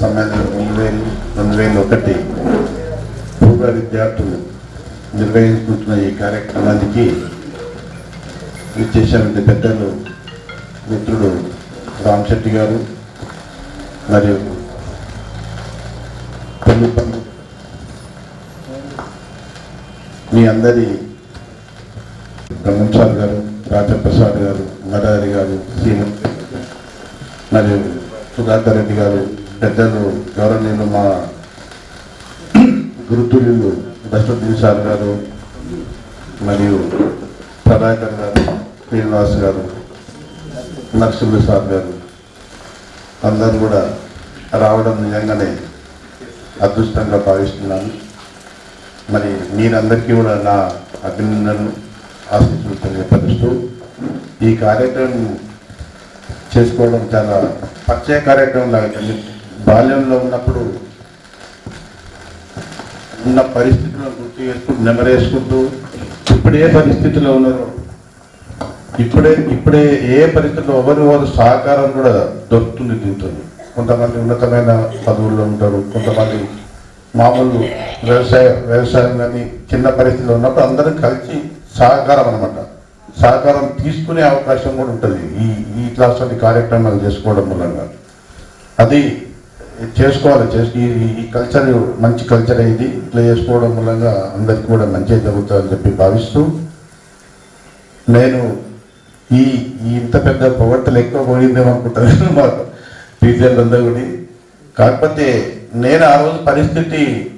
సమ్మేళనం రెండు వేలు రెండు వేల ఒకటి. పూర్వ విద్యార్థులు నిర్వహించుకుంటున్న ఈ కార్యక్రమానికి ఇచ్చేసినటువంటి పెద్దలు మిత్రుడు రామశెట్టి గారు మరియు పల్లి పండు మీ అందరి బ్రహ్మంసార్ గారు రాజప్రసాద్ గారు మరారి గారు సీఎం మరియు సుధాకర్ రెడ్డి గారు పెద్దలు గౌరవనీయులు మా గురుతుల్యులు దశరథ్ సార్ గారు మరియు ప్రభాకర్ గారు శ్రీనివాస్ గారు నరసింహ సార్ గారు అందరూ కూడా రావడం నిజంగానే అదృష్టంగా భావిస్తున్నాను. మరి మీరందరికీ కూడా నా అభినందనలు ఆశీస్సులు తెలియపరుస్తూ ఈ కార్యక్రమం చేసుకోవడం చాలా పరిచయ కార్యక్రమం లాగా బాల్యంలో ఉన్నప్పుడు ఉన్న పరిస్థితులను గుర్తు చేసుకుంటూ నెమరేసుకుంటూ ఇప్పుడు ఏ పరిస్థితిలో ఉన్నారో. ఇప్పుడే ఇప్పుడే ఏ పరిస్థితుల్లో ఎవరి వారు సహకారం కూడా దొరుకుతుంది దీంతో కొంతమంది ఉన్నతమైన పదవుల్లో ఉంటారు కొంతమంది మామూలు వ్యవసాయ వ్యవసాయం కానీ చిన్న పరిస్థితిలో ఉన్నప్పుడు అందరం కలిసి సహకారం అనమాట సహకారం తీసుకునే అవకాశం కూడా ఉంటుంది. ఈ ఈ క్లాస్ వంటి కార్యక్రమాలు చేసుకోవడం మూలంగా. అది చేసుకోవాలి. చేసి ఈ- కల్చర్ మంచి కల్చర్ ఇది ఇట్లా చేసుకోవడం మూలంగా అందరికీ కూడా మంచిగా జరుగుతుందని చెప్పి భావిస్తూ నేను ఈ ఇంత పెద్ద పొగడ్తలు ఎక్కువ పోయిందేమో అనుకుంటాను మా టీచర్లు అందరూ కూడా. కాకపోతే నేను ఆ రోజు పరిస్థితి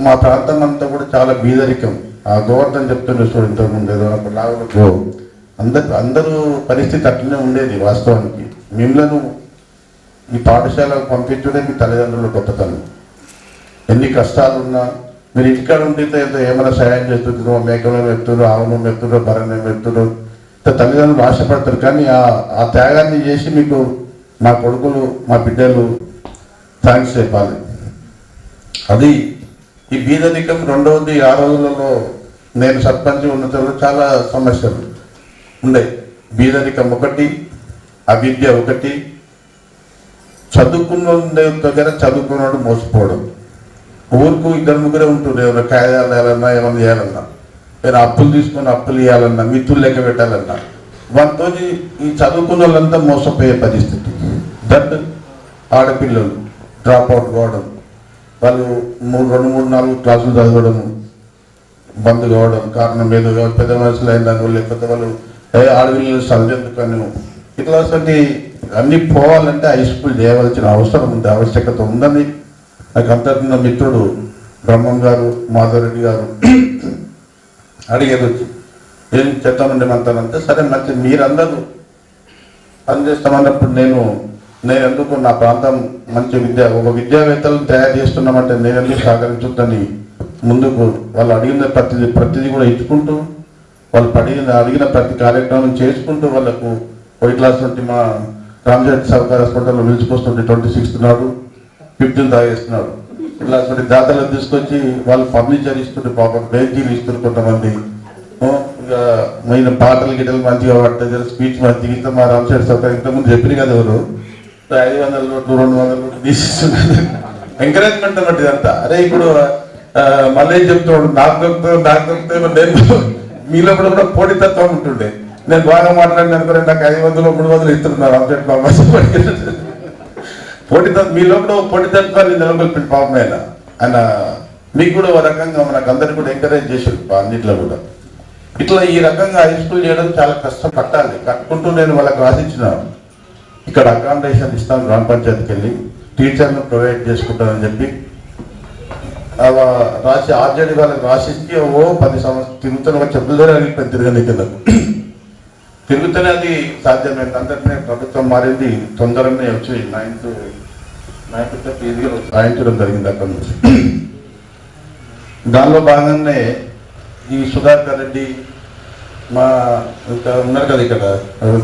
మా ప్రాంతం అంతా కూడా చాలా బీదరికం. ఆ గోవర్ధన్ చెప్తుండే ఇంతకుముందు ఏదో అప్పుడు లావులకు అందరు అందరూ పరిస్థితి అట్లనే ఉండేది వాస్తవానికి. మిమ్మల్ని ఈ పాఠశాలకు పంపించడే మీ తల్లిదండ్రుల గొప్పతనం. ఎన్ని కష్టాలున్నా మీరు ఇంటికాడ ఉండితే ఏదో ఏమైనా సహాయం చేస్తుంటారో మేకలు మెత్తురు ఆవును మెత్తురు బర్రెను మెత్తురు తల్లిదండ్రులు ఆశపడతారు. కానీ ఆ ఆ త్యాగాన్ని చేసి మీకు మా కొడుకులు మా బిడ్డలు థ్యాంక్స్ చెప్పాలి. అది ఈ బీదరికం రెండవది ఆ రోజులలో నేను సర్పంచ్ ఉన్న చాలా సమస్యలు ఉండే. బీదరికం ఒకటి అవిద్య ఒకటి చదువుకున్న దగ్గర చదువుకున్నాడు మోసపోవడం. ఊరుకు ఇద్దరు ముగ్గురే ఉంటుండే ఏమైనా కాయదాలు వేయాలన్నా ఏమైనా చేయాలన్నా. నేను అప్పులు తీసుకొని అప్పులు ఇవ్వాలన్నా మిత్రులు లెక్క పెట్టాలన్నా. వాళ్ళతో ఈ చదువుకున్న వాళ్ళంతా మోసపోయే పరిస్థితి. దట్ ఆడపిల్లలు డ్రాప్ అవుట్ కావడం వాళ్ళు మూడు రెండు మూడు నాలుగు క్లాసులు చదవడం బంద్ కావడం కారణం ఏదో కాదు, పెద్ద మనుషులు అయినాను లేకపోతే వాళ్ళు ఏ ఆడపిల్లలు అని ఇట్లా అసలు అన్ని పోవాలంటే హై స్కూల్ చేయవలసిన అవసరం ఉంది ఆవశ్యకత ఉందని నాకు అంతర్గత మిత్రుడు బ్రహ్మం గారు మాధవరెడ్డి గారు అడిగేది వచ్చి ఏం చేద్దామండి మంతానంటే సరే మంచి మీరందరూ పనిచేస్తామన్నప్పుడు నేను నేను ఎందుకు నా ప్రాంతం మంచి విద్య ఒక విద్యావేత్తలను తయారు చేస్తున్నామంటే నేను ఎందుకు సహకరించొద్దని ముందుకు వాళ్ళు అడిగిన ప్రతిదీ ప్రతిదీ కూడా ఇచ్చుకుంటూ వాళ్ళు పడిన అడిగిన ప్రతి కార్యక్రమం చేసుకుంటూ వాళ్ళకు వైట్ క్లాస్ నుండి మా రామజాతి సర్కార్ హాస్పిటల్లో నిలిచిపోతుంటే ట్వంటీ సిక్స్త్ నాడు ఫిఫ్టీన్ తాగేస్తున్నాడు. ఇట్లా అటువంటి తీసుకొచ్చి వాళ్ళు ఫర్నిచర్ ఇస్తుంటే పాపం బెంచీలు ఇస్తున్నారు కొంతమంది. ఇక మెయిన్ పాటలు గిటలు మంచిగా పడుతుంది స్పీచ్ మంచిగా. ఇంత మా రామశేఖర్ సర్కార్ ఇంతకుముందు చెప్పిన కదా ఎవరు? ఐదు వందల నోట్లు రెండు వందల నోట్లు తీసిస్తున్నారు. ఎంకరేజ్మెంట్ అన్నట్టు ఇదంతా అరే ఇప్పుడు మళ్ళీ ఏం చెప్తున్నాడు? నాకు దొరుకుతుంది నాకు దొరుకుతుంది నేను మీలో కూడా కూడా పోటీతత్వం ఉంటుండే. నేను బాగా మాట్లాడిన నాకు ఐదు వందలు మూడు వందలు ఇస్తున్నారు. అప్డేట్ బాబా. పోటీతత్వం మీ లోపల ఒక పోటీతత్వాన్ని నిలబెట్టిన పాపం ఆయన. ఆయన మీకు కూడా ఒక రకంగా మనకు అందరికి కూడా ఎంకరేజ్ చేశారు అన్నింటిలో అన్నిట్లో కూడా. ఇట్లా ఈ రకంగా హై స్కూల్ చేయడం చాలా కష్టం కట్టాలి. కట్టుకుంటూ నేను వాళ్ళకి రాసిచ్చిన ఇక్కడ అకామిడేషన్ ఇస్తాను గ్రామ పంచాయతీకి వెళ్ళి. టీచర్ను ప్రొవైడ్ చేసుకుంటానని చెప్పి. అలా రాసి ఆర్జేడీ వాళ్ళకి రాసిచ్చి ఓ పది సంవత్సరం తిరుగుతున్న ఒక అని అడిగిపోయింది తిరగని పెరుగుతూనే అది సాధ్యమైంది. అందరినీ ప్రభుత్వం మారింది తొందరనే వచ్చి నైన్త్ నైన్త్ ఈజీగా రాయించడం జరిగింది అక్కడ నుంచి. దానిలో భాగంగానే ఈ సుధాకర్ రెడ్డి మా ఇంకా ఉన్నారు కదా ఇక్కడ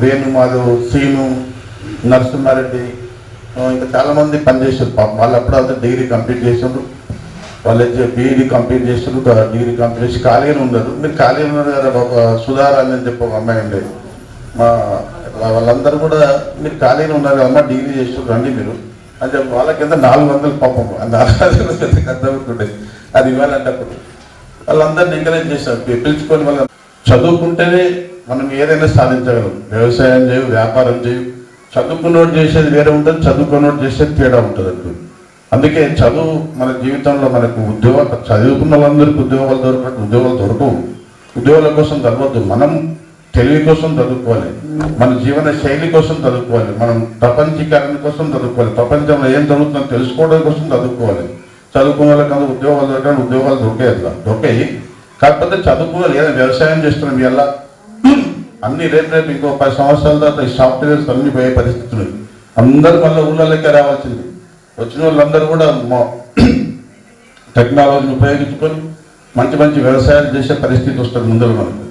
వేణు మాధవ్ సీను నరసింహారెడ్డి ఇంకా చాలామంది పనిచేసారు పాపం వాళ్ళు అప్పుడు అంతా డిగ్రీ కంప్లీట్ చేసిండ్రు. వాళ్ళు బీఈడీ కంప్లీట్ చేసిండ్రు డిగ్రీ కంప్లీట్ చేసి ఖాళీగానే ఉన్నారు. మీరు ఖాళీగా ఉన్నారు? కదా ఒక సుధారాణి అని చెప్పి ఒక అమ్మాయి ఉండేది. మా వాళ్ళందరూ కూడా మీరు ఖాళీగా ఉన్నారు కదమ్మా డిగ్రీ చేసి రండి మీరు. అంటే వాళ్ళ కింద నాలుగు వందలు పాపం నాలుగు వందల అర్థమవుతుండే అది ఇవ్వాలంటే అప్పుడు వాళ్ళందరినీ ఎంకరేజ్ చేశారు. పిలుచుకొని వాళ్ళ చదువుకుంటేనే మనం ఏదైనా సాధించగలం. వ్యవసాయం చేయు వ్యాపారం చేయు. చదువుకున్నోడు చేసేది వేరే ఉంటుంది చదువుకున్నోడు చేసేది తేడా ఉంటుంది అంటూ. అందుకే చదువు మన జీవితంలో మనకు ఉద్యోగ చదువుకున్న వాళ్ళందరికీ ఉద్యోగాలు దొరకట్టు ఉద్యోగాలు దొరకవు. ఉద్యోగాల కోసం చదవద్దు మనం తెలివి కోసం చదువుకోవాలి. మన జీవన శైలి కోసం చదువుకోవాలి. మనం ప్రపంచీకరణ కోసం చదువుకోవాలి. ప్రపంచంలో ఏం జరుగుతుందో తెలుసుకోవడం కోసం చదువుకోవాలి. చదువుకున్న వాళ్ళకి ఉద్యోగాలు దొరకడం ఉద్యోగాలు దొరికాయి అట్లా దొరికాయి. కాకపోతే చదువుకోవాలి ఏదైనా వ్యవసాయం చేస్తున్నాం ఎలా అన్ని రేపు రేపు ఇంకో పది సంవత్సరాల తర్వాత ఈ సాఫ్ట్వేర్స్ అన్ని పోయే పరిస్థితులు అందరూ మళ్ళీ ఊళ్ళలోకే రావాల్సింది. వచ్చిన వాళ్ళందరూ కూడా టెక్నాలజీని ఉపయోగించుకొని మంచి మంచి వ్యవసాయాలు చేసే పరిస్థితి వస్తుంది ముందర మనకు.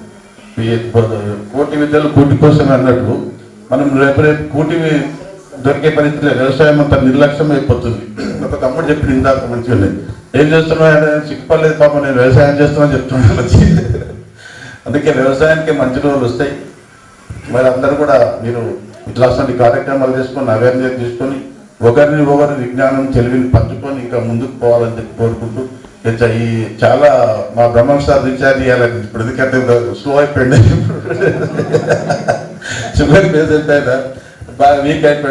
కోటి విద్యలు కోటి కోసం అన్నట్టు మనం రేపు రేపు కోటి దొరికే పరిస్థితిలో వ్యవసాయం అంత నిర్లక్ష్యం అయిపోతుంది. ఒక తమ్ముడు చెప్పిన ఇందాక మంచిగా ఏం చేస్తున్నావు అంటే సిగ్గుపడలేదు పాపం నేను వ్యవసాయం చేస్తున్నా చెప్తున్నాను వచ్చి. అందుకే వ్యవసాయానికి మంచి రోజులు వస్తాయి. మరి అందరూ కూడా మీరు ఇట్లాంటి కార్యక్రమాలు తీసుకొని అవేర్నెస్ తీసుకొని ఒకరిని ఒకరి విజ్ఞానం తెలివిని పంచుకొని ఇంకా ముందుకు పోవాలని చెప్పి కోరుకుంటూ ఈ చాలా మా బ్రహ్మం సార్ రీఛార్జ్ చేయాలని ఇప్పుడు ఎందుకంటే స్లో అయిపోయింది. షుగర్ పేషెంట్ అయినా బాగా వీక్ అయిపోయింది.